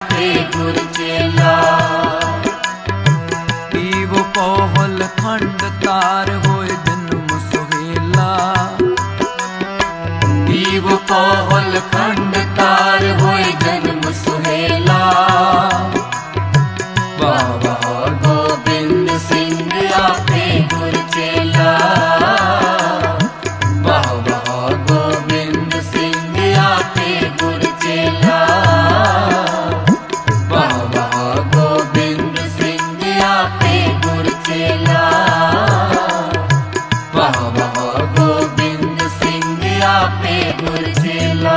ਗੁਰ ਚੇਲਾ ਦੀਵ ਪੋਹਲ ਖੰਡ ਤਾਰ ਹੋਏ ਜਨਮ ਸੁਹੇਲਾ। ਦੀਵ ਪੋਹਲ ਖੰਡ ਤਾਰ ਹੋਏ ਜਨਮ ਸੁਹੇਲਾ। ਬਾਬਾ ਗੋਬਿੰਦ ਸਿੰਘ ਆਪੇ ਗੁਰ ਚੇਲਾ ਬਾਬਾ ਗੋਬਿੰਦ ਸਿੰਘ ਆਪੇ ਗੁਰ ਚੇਲਾ ਵਾਹ ਵਾਹ ਗੋਬਿੰਦ ਸਿੰਘ ਆਪੇ ਗੁਰ ਚੇਲਾ